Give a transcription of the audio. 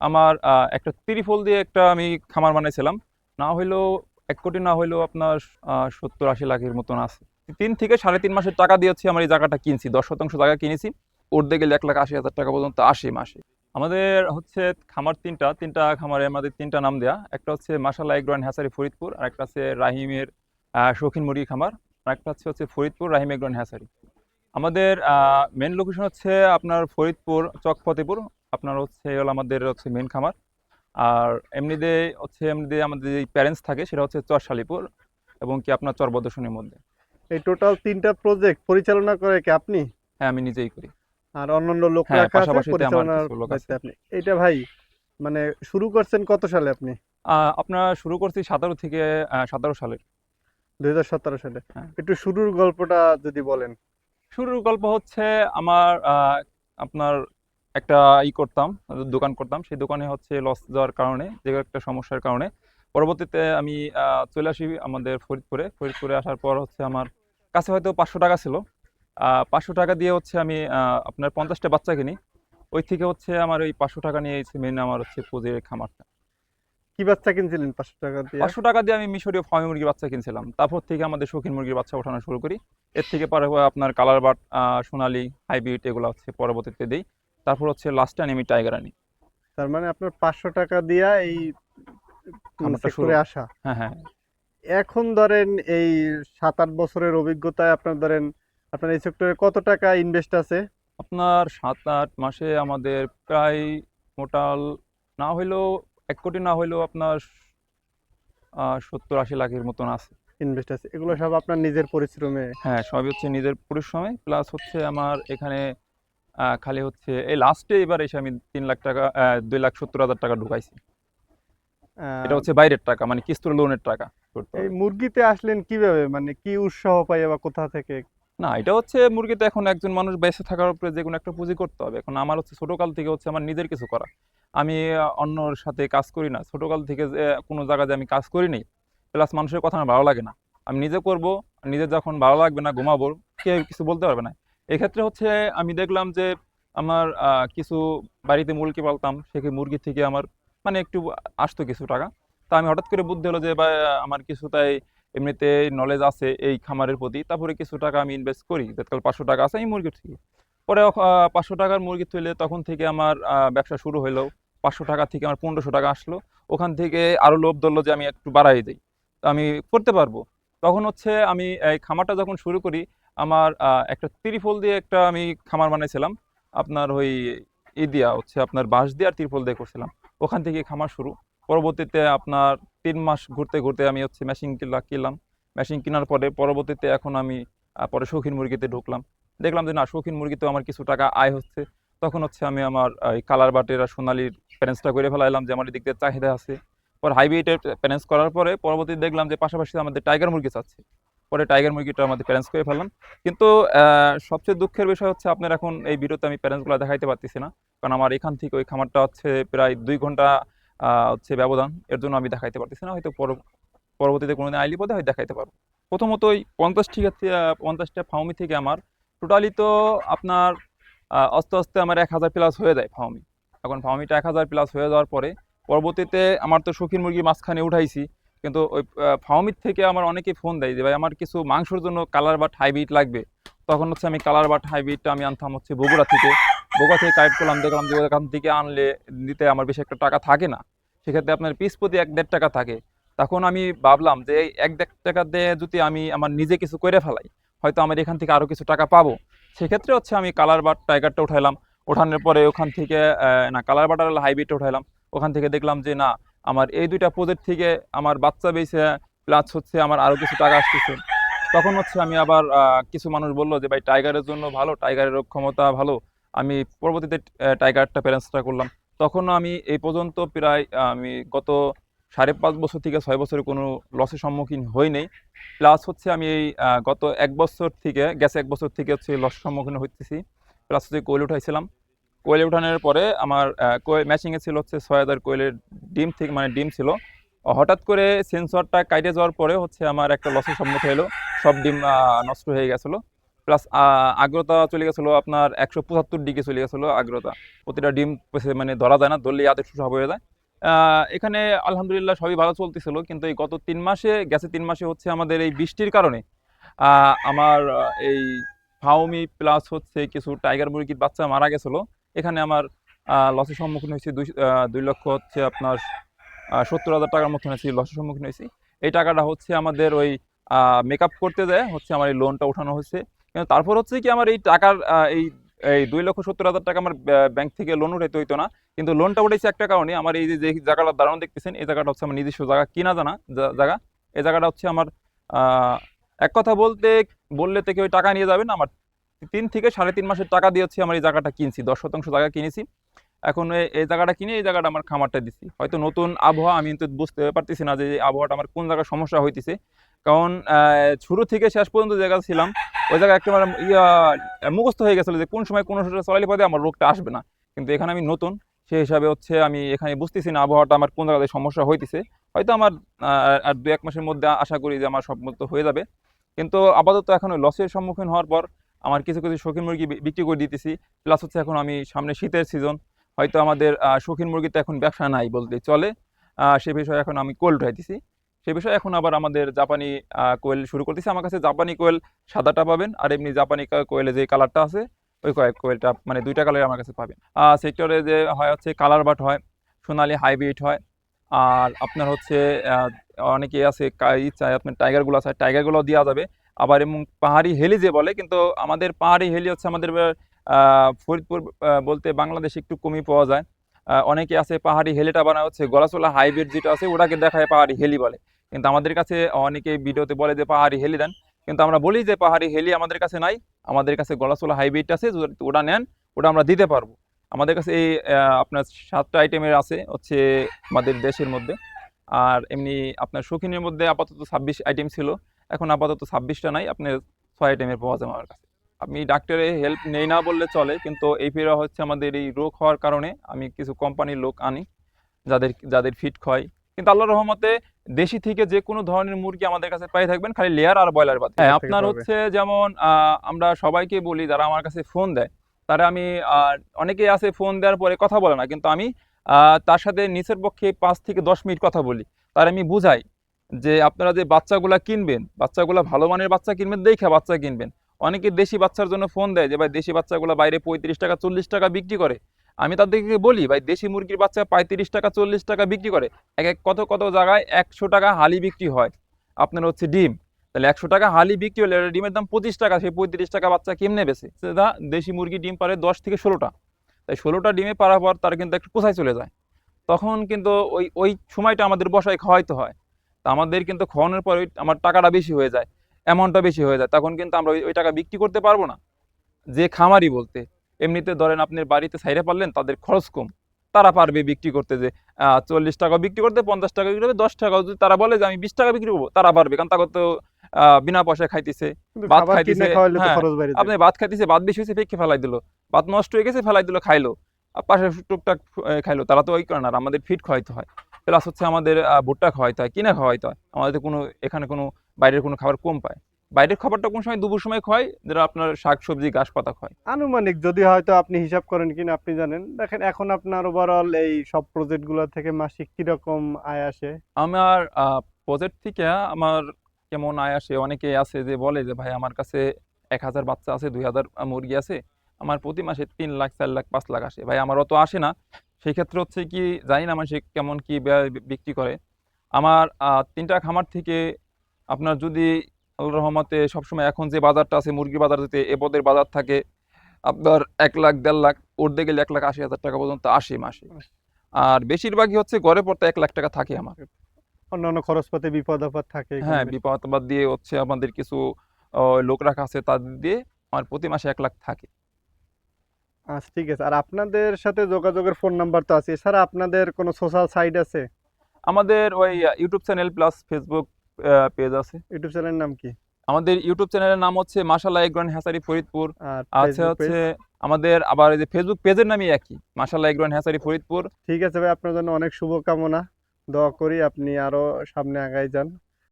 আমার একটা ত্রিফল দিয়ে একটা আমি খামার বানাইছিলাম। না হইলেও এক কোটি না হইলেও আপনার সত্তর আশি লাখের মতন আছে। তিন থেকে সাড়ে তিন মাসের টাকা দিয়েছি আমার এই জায়গাটা কিনছি, দশ শতাংশ জায়গা কিনেছি। উঠতে গেলে এক লাখ আশি হাজার টাকা পর্যন্ত আসে মাসে। আমাদের হচ্ছে খামার তিনটা তিনটা খামারে আমাদের তিনটা নাম দেয়া। একটা হচ্ছে মাসালা এগ্রোয়ান হ্যাসারি ফরিদপুর, আর একটা আছে রাহিমের শৌখিন মুরগি খামার, আর একটা হচ্ছে হচ্ছে ফরিদপুর রাহিম এগ্রোয়ান হ্যাসারি আমাদের মেন লোকেশন হচ্ছে আপনার ফরিদপুর চক ফতেপুর আপনার হচ্ছে হলো আমাদের হচ্ছে মেন খামার। আর এমনিতে হচ্ছে এমনিতে আমাদের যে প্যারেন্টস থাকে সেটা হচ্ছে চর শালিপুর এবং কি আপনার চর বদর্শনের মধ্যে। এই টোটাল তিনটা প্রজেক্ট পরিচালনা করে কি আপনি? হ্যাঁ আমি নিজেই করি। আর অন্যান্য লোক হ্যাঁ, রাখা আছে পরিচালনার লোক আছে। আপনি। এটা ভাই মানে শুরু করছেন কত সালে আপনি? আপনার শুরু করছি সাতারো থেকে সতেরো সালের। দুই হাজার সতেরো সালে। হ্যাঁ। একটু শুরুর গল্পটা যদি বলেন। শুরুর গল্প হচ্ছে আমার আপনার একটা ই করতাম দোকান করতাম। সেই দোকানে হচ্ছে লস যাওয়ার কারণে যে একটা সমস্যার কারণে। পরবর্তীতে আমি চলে আসি আমাদের ফরিদপুরে। ফরিদপুরে আসার পর হচ্ছে আমার কাছে হয়তো পাঁচশো টাকা ছিল। পাঁচশো টাকা দিয়ে হচ্ছে আমি আপনার পঞ্চাশটা বাচ্চা কিনি। ওই থেকে হচ্ছে আমার ওই পাঁচশো টাকা নিয়ে মেন আমার হচ্ছে পুঁজির খামারটা। কি বাচ্চা কিনছিলেন পাঁচশো টাকা দিয়ে? পাঁচশো টাকা দিয়ে আমি মিশরীয় ফার্মি মুরগির বাচ্চা কিনছিলাম। তারপর থেকে আমাদের শৌখিন মুরগির বাচ্চা ওঠানো শুরু করি। এর থেকে পরে আপনার কালার বাট সোনালি হাইব্রিড এগুলো হচ্ছে পরবর্তীতে দিই। তারপর হচ্ছে লাস্টে আমি টাইগার আনি। তার মানে আপনার পাঁচশো টাকা দিয়া এই খামারটা শুরু। আসা। হ্যাঁ হ্যাঁ। এখন ধরেন এই সাত আট বছরের অভিজ্ঞতায় আপনার ধরেন আপনার এই সেক্টরে কত টাকা ইনভেস্ট আছে? আপনার সাত আট মাসে আমাদের প্রায় মোটাল না হইলেও এক কোটি না হইলেও আপনার সত্তর আশি লাখের মতন আছে। ইনভেস্ট আছে। এগুলো সব আপনার নিজের পরিশ্রমে? হ্যাঁ সবই হচ্ছে নিজের পরিশ্রমে। প্লাস হচ্ছে আমার এখানে খালি হচ্ছে এই লাস্টে এবার এসে আমি তিন লাখ টাকা দুই লাখ সত্তর হাজার টাকা ঢুকাইছি। এটা হচ্ছে বাইরের টাকা মানে কিস্তুর লোনের টাকা। এই মুরগিতে আসলেন কীভাবে? মানে কি উৎসাহ পাই বা কোথা থেকে? না এটা হচ্ছে মুরগিতে এখন একজন মানুষ বেঁচে থাকার উপরে যে কোনো একটা পুঁজি করতে হবে। এখন আমার হচ্ছে ছোটকাল থেকে হচ্ছে আমার নিজের কিছু করা। আমি অন্যর সাথে কাজ করি না। ছোটকাল থেকে যে কোনো জায়গায় যে আমি কাজ করি নি প্লাস মানুষের কথা আমার ভালো লাগে না। আমি নিজে করব নিজে যখন ভালো লাগবে না ঘুমাবো কেউ কিছু বলতে পারবে না। এক্ষেত্রে হচ্ছে আমি দেখলাম যে আমার কিছু বাড়িতে মুরগি পালতাম সেখানে মুরগি থেকে আমার মানে একটু আসতো কিছু টাকা। তা আমি হঠাৎ করে বুদ্ধি হলো যে বা আমার কিছু তাই এমনিতে নলেজ আছে এই খামারের প্রতি, তারপরে কিছু টাকা আমি ইনভেস্ট করি যতকাল পাঁচশো টাকা আছে এই মুরগির থেকে। পরে পাঁচশো টাকার মুরগি তুলে তখন থেকে আমার ব্যবসা শুরু হলো, পাঁচশো টাকা থেকে আমার পনেরোশো টাকা আসলো। ওখান থেকে আরও লোভ ধরলো যে আমি একটু বাড়াই দিই। তো আমি করতে পারব। তখন হচ্ছে আমি এই খামারটা যখন শুরু করি আমার একটা ত্রিফল দিয়ে একটা আমি খামার বানাইছিলাম। আপনার ওই ই দিয়া, হচ্ছে আপনার বাঁশ দিয়ে আর ত্রিফল দিয়ে করছিলাম। ওখান থেকে খামার শুরু। পরবর্তীতে আপনার তিন মাস ঘুরতে ঘুরতে আমি হচ্ছে মেশিন কিনলাম কিনলাম। মেশিন কেনার পরে পরবর্তীতে এখন আমি পরে শৌখিন মুরগিতে ঢুকলাম। দেখলাম যে না, শৌখিন মুরগিতেও আমার কিছু টাকা আয় হচ্ছে। তখন হচ্ছে আমি আমার এই কালার বাটের আর সোনালির প্যারেন্টসটা করে ফেলাইলাম যে আমার এদিক দিয়ে চাহিদা আছে। পরে হাইব্রিডের প্যারেন্টস করার পরে পরবর্তীতে দেখলাম যে পাশাপাশি আমাদের টাইগার মুরগি চাচ্ছে। পরে টাইগার মুরগিটা আমাদের প্যারেন্টস করে ফেললাম। কিন্তু সবচেয়ে দুঃখের বিষয় হচ্ছে আপনার এখন এই ভিডিওতে আমি প্যারেন্টসগুলো দেখাইতে পারতেছি না। কারণ আমার এখান থেকে ওই খামারটা হচ্ছে প্রায় দুই ঘণ্টা হচ্ছে ব্যবধান। এর জন্য আমি দেখাইতে পারতেছি না। হয়তো পর- পরবর্তীতে কোনোদিন আইলি পদে হয়তো দেখাইতে পারব। প্রথমত ওই পঞ্চাশ ঠিক আছে পঞ্চাশটা ফাউমি থেকে আমার টোটালি তো আপনার আস্তে আস্তে আমার এক হাজার প্লাস হয়ে যায় ফাউমি এখন ফাউমিটা এক হাজার প্লাস হয়ে যাওয়ার পরে পরবর্তীতে আমার তো শৌখিন মুরগি মাঝখানে উঠাইছি। কিন্তু ওই ফাউমির থেকে আমার অনেকেই ফোন দেয় যে, ভাই, আমার কিছু মাংসর জন্য কালার বাট হাইব্রিড লাগবে। তখন হচ্ছে আমি কালার বাট হাইব্রিডটা আমি আনতাম হচ্ছে বগুড়া থেকে। বগুড়া থেকে কালেক্ট করলাম, দেখলাম যে ওখান থেকে আনলে দিতে আমার বেশি একটা টাকা থাকে না। সেক্ষেত্রে আপনার পিস প্রতি এক দেড় টাকা থাকে। তখন আমি ভাবলাম যে এক দেড় টাকা দিয়ে যদি আমি আমার নিজে কিছু করে ফেলাই, হয়তো আমার এখান থেকে আরও কিছু টাকা পাবো। সেক্ষেত্রে হচ্ছে আমি কালার বাট টাইগারটা উঠাইলাম। ওঠানোর পরে ওখান থেকে না কালার বাটার হাইব্রিডটা উঠাইলাম। ওখান থেকে দেখলাম যে, না আমার এই দুইটা প্রজেক্ট থেকে আমার বাচ্চা বেছে প্লাস হচ্ছে আমার আরও কিছু টাকা আসতেছে। তখন হচ্ছে আমি আবার কিছু মানুষ বলল যে, ভাই টাইগারের জন্য ভালো টাইগারের ক্ষমতা ভালো। আমি পরবর্তীতে টাইগারটা প্যারেন্টসটা করলাম। তখন আমি এই পর্যন্ত প্রায় আমি গত সাড়ে পাঁচ বছর থেকে ছয় বছরে কোনো লসের সম্মুখীন হই নাই। প্লাস হচ্ছে আমি এই গত এক বছর থেকে, গেছে এক বছর থেকে হচ্ছে লসের সম্মুখীন হইতেছি। প্লাস হচ্ছে কোয়েল উঠাইছিলাম। কোয়েল উঠানোর পরে আমার কোয়েল ম্যাচিংয়ে ছিল হচ্ছে ছয় হাজার কোয়েলের ডিম থেকে মানে ডিম ছিল। হঠাৎ করে সেন্সরটা কাটে যাওয়ার পরে হচ্ছে আমার একটা লসের সম্মুখীন হলো। সব ডিম নষ্ট হয়ে গেছিল। প্লাস আগ্রতা চলে গেছিল আপনার একশো পঁচাত্তর ডিগ্রি চলে গেছিল আগ্রতা প্রতিটা ডিম মানে ধরা যায় না, ধরলে হাতে সব হয়ে যায়। এখানে আলহামদুলিল্লাহ সবই ভালো চলতেছিল, কিন্তু এই গত তিন মাসে, গেছে তিন মাসে হচ্ছে আমাদের এই বৃষ্টির কারণে আমার এই ফাউমি প্লাস হচ্ছে কিছু টাইগার মুরগির বাচ্চা মারা গেছিল। এখানে আমার লসের সম্মুখীন হয়েছি দুই দুই লক্ষ হচ্ছে আপনার সত্তর হাজার টাকার মতন হয়েছি লসের সম্মুখীন হয়েছি। এই টাকাটা হচ্ছে আমাদের ওই মেকআপ করতে যায় হচ্ছে আমার এই লোনটা উঠানো হচ্ছে কিন্তু তারপর হচ্ছে কি আমার এই টাকার এই এই দুই লক্ষ সত্তর হাজার টাকা আমার ব্যাংক থেকে লোন উঠাইতে হইতো না। কিন্তু লোনটা উঠেছে একটা কারণে আমার এই যে যে জায়গাটা দাঁড়ানো দেখতেছেন, এই জায়গাটা হচ্ছে আমার নিজস্ব জায়গা, কিনা জানা জায়গা। এই জায়গাটা হচ্ছে আমার এক কথা বলতে, বললে থেকে ওই টাকা নিয়ে যাবেন আমার তিন থেকে সাড়ে তিন মাসের টাকা দিয়ে হচ্ছে আমার এই জায়গাটা কিনছি, দশ শতাংশ জায়গা কিনেছি। এখন এই- জায়গাটা কিনে এই জায়গাটা আমার খামারটা দিচ্ছি হয়তো নতুন আবহাওয়া, আমি কিন্তু বুঝতে পারতেছি না যে আবহাওয়াটা আমার কোন জায়গায় সমস্যা হইতেছে। কারণ শুরু থেকে শেষ পর্যন্ত জায়গা ছিলাম, ওই জায়গায় একেবারে ইয়া, মুখস্থ হয়ে গেছিল যে কোন সময় কোন চলালি পদে আমার রোগটা আসবে না। কিন্তু এখানে আমি নতুন, সেই হিসাবে হচ্ছে আমি এখানে বুঝতেছি না আবহাওয়াটা আমার কোন জায়গাতে সমস্যা হইতেছে। হয়তো আমার আর দু এক মাসের মধ্যে আশা করি যে আমার সব হয়ে যাবে। কিন্তু আপাতত এখন লসের সম্মুখীন হওয়ার পর আমার কিছু কিছু শৌখিন মুরগি বিক্রি করে দিতেছি। প্লাস হচ্ছে এখন আমি সামনে শীতের সিজন হয়তো আমাদের শৌখিন মুরগিতে এখন ব্যবসা নাই বলতে চলে। সে বিষয়ে এখন আমি কোয়েল উঠাইতেছি। সে বিষয়ে এখন আবার আমাদের জাপানি কোয়েল শুরু করতেছি। আমার কাছে জাপানি কোয়েল সাদাটা পাবেন আর এমনি জাপানি কোয়েলে যে কালারটা আছে, ওই কয়েক কোয়েলটা মানে দুইটা কালার আমার কাছে পাবেন। সেক্টরে যে হয় হচ্ছে কালার বাট হয়, সোনালি হাইব্রিড হয়। আর আপনার হচ্ছে অনেকে আছে, কা- ই চায় আপনার টাইগারগুলো আছে টাইগারগুলো দেওয়া যাবে। আবার এবং পাহাড়ি হেলি যে বলে, কিন্তু আমাদের পাহাড়ি হেলি হচ্ছে আমাদের ফরিদপুর বলতে বাংলাদেশে একটু কমই পাওয়া যায়। অনেকে আছে পাহাড়ি হেলিটা বানা হচ্ছে গলাচোলা হাইব্রিড যেটা আছে, ওটাকে দেখায় পাহাড়ি হেলি বলে। কিন্তু আমাদের কাছে অনেকে ভিডিওতে বলে যে পাহাড়ি হেলি দেন, কিন্তু আমরা বলি যে পাহাড়ি হেলি আমাদের কাছে নাই। আমাদের কাছে গলাচোলা হাইব্রিড আছে ওটা নেন, ওটা আমরা দিতে পারব। আমাদের কাছে এই আপনার সাতটা আইটেমের আছে হচ্ছে আমাদের দেশের মধ্যে। আর এমনি আপনার শৌখিনের মধ্যে আপাতত ছাব্বিশ আইটেম ছিল। এখন আপাতত ছাব্বিশটা নাই আপনার ছয় আইটেমের পাওয়া যায় আমার কাছে। আমি ডাক্তারের হেল্প নেই না বললে চলে কিন্তু এই ফেরা হচ্ছে আমাদের এই রোগ হওয়ার কারণে আমি কিছু কোম্পানির লোক আনি যাদের যাদের ফিট হয় কিন্তু আল্লাহর রহমতে দেশি থেকে যে কোনো ধরনের মুরগি আমাদের কাছে পাই থাকবেন খালি লেয়ার আর ব্রয়লার বাদ। হ্যাঁ আপনার হচ্ছে যেমন আমরা সবাইকে বলি যারা আমার কাছে ফোন দেয় তারা আমি অনেকেই আছে ফোন দেওয়ার পরে কথা বলে না কিন্তু আমি তার সাথে নিচের পক্ষে পাঁচ থেকে দশ মিনিট কথা বলি তার আমি বুঝাই। যে আপনারা যে বাচ্চাগুলা কিনবেন, বাচ্চাগুলা ভালো মানের বাচ্চা কিনবেন, দেখে বাচ্চা কিনবেন। অনেকে দেশি বাচ্চার জন্য ফোন দেয় যে, ভাই, দেশি বাচ্চাগুলো বাইরে পঁয়ত্রিশ টাকা, চল্লিশ টাকা বিক্রি করে। আমি তাদেরকে বলি, ভাই, দেশি মুরগির বাচ্চা পঁয়ত্রিশ টাকা, চল্লিশ টাকা বিক্রি করে। এক এক কত কত জায়গায় একশো টাকা হালি বিক্রি হয়। আপনার হচ্ছে ডিম। তাহলে একশো টাকা হালি বিক্রি হলে ডিমের দাম পঁচিশ টাকা, সেই পঁয়ত্রিশ টাকা বাচ্চা কেমনে বেছে সেটা দেশি মুরগি ডিম পারে দশ থেকে ষোলোটা। তাই ষোলোটা ডিমে পারার পর তার কিন্তু একটু কোথায় চলে যায়? তখন কিন্তু ওই ওই সময়টা আমাদের বসায় খাওয়াইতে হয়। তা আমাদের কিন্তু খাওয়ানোর পর ওই আমার টাকাটা বেশি হয়ে যায় অ্যামাউন্টটা বেশি হয়ে যায় তখন কিন্তু আমরা ওই টাকা বিক্রি করতে পারব না। যে খামারি বলতে এমনিতে ধরেন আপনি বাড়িতে সাইডে পারলেন তাদের খরচ কম। তারা পারবে বিক্রি করতে যে চল্লিশ টাকা বিক্রি করতে পঞ্চাশ টাকা বিক্রি করবে দশ টাকা যদি তারা বলে যে আমি বিশ টাকা বিক্রি করব তারা পারবে। কারণ তাকে তো আহ, বিনা পয়সায় খাইতেছে ভাত খাইতেছে, হ্যাঁ, আপনি ভাত খাইতেছে ভাত বেশি হয়েছে ফেঁকে ফেলাই দিল। ভাত নষ্ট হয়ে গেছে ফেলাই দিল খাইলো। পাশে টুকটাক খাইলো। তারা তো ওই করে না আর আমাদের ফিট খাওয়াইতে হয়। প্লাস হচ্ছে আমাদের ভুট্টা খাওয়াইতে হয় কিনে খাওয়াইতে হয়। আমাদের কোনো এখানে কোনো বাইরের কোনো খাবার কম পায়। বাইরের খাবারটা কোন সময় দুপুর সময় খাওয়াই যেটা আপনার শাক সবজি ঘাস পাতা খায় আনুমানিক যদি হয়তো আপনি হিসাব করেন কিনা আপনি জানেন। দেখেন এখন আপনার ওভারঅল এই সব প্রজেক্টগুলো থেকে মাসিক কীরকম আয় আসে? আমার প্রজেক্ট থেকে আমার কেমন আয় আসে? অনেকে আছে যে বলে যে ভাই আমার কাছে এক হাজার বাচ্চা আছে দুই হাজার মুরগি আছে। আমার প্রতি মাসে তিন লাখ চার লাখ পাঁচ লাখ আসে। ভাই আমার অত আসে না। সেই ক্ষেত্রে হচ্ছে কি জানি না মানুষ কেমন কি ব্যয় বিক্রি করে। আমার তিনটা খামার থেকে আপনার যদি আল্লাহর রহমতে সবসময় এখন যে বাজারটা আছে মুরগির বাজার যেতে এ পদের বাজার থাকে আপনার এক লাখ দেড় লাখ উঠতে গেলে এক লাখ আশি হাজার টাকা পর্যন্ত আসে মাসে। আর বেশিরভাগই হচ্ছে গড়ে পড়তে এক লাখ টাকা থাকে আমার। অন্যান্য খরচপাতি বিপদ আপদ থাকে হ্যাঁ বিপদ বাদ দিয়ে হচ্ছে আমাদের কিছু লোক রাখা আছে তাদের দিয়ে আমার প্রতি মাসে এক লাখ থাকে। আচ্ছা ঠিক আছে। আর আপনাদের সাথে যোগাযোগের ফোন নাম্বার তো আছে। এছাড়া আপনাদের কোনো সোশ্যাল সাইট আছে? আমাদের ওই YouTube channel plus Facebook page আছে। ইউটিউব চ্যানেলের নাম কি? আমাদের ইউটিউব চ্যানেলের নাম হচ্ছে মাসাল্লাহ এগ্রন হ্যাসারি ফরিদপুর। আর আছে হচ্ছে আমাদের আবার এই যে ফেসবুক পেজের নামই একই মাসাল্লাহ এগ্রন হ্যাসারি ফরিদপুর। ঠিক আছে ভাই আপনার জন্য অনেক শুভকামনা। দোয়া করি আপনি আরও সামনে আগাই যান।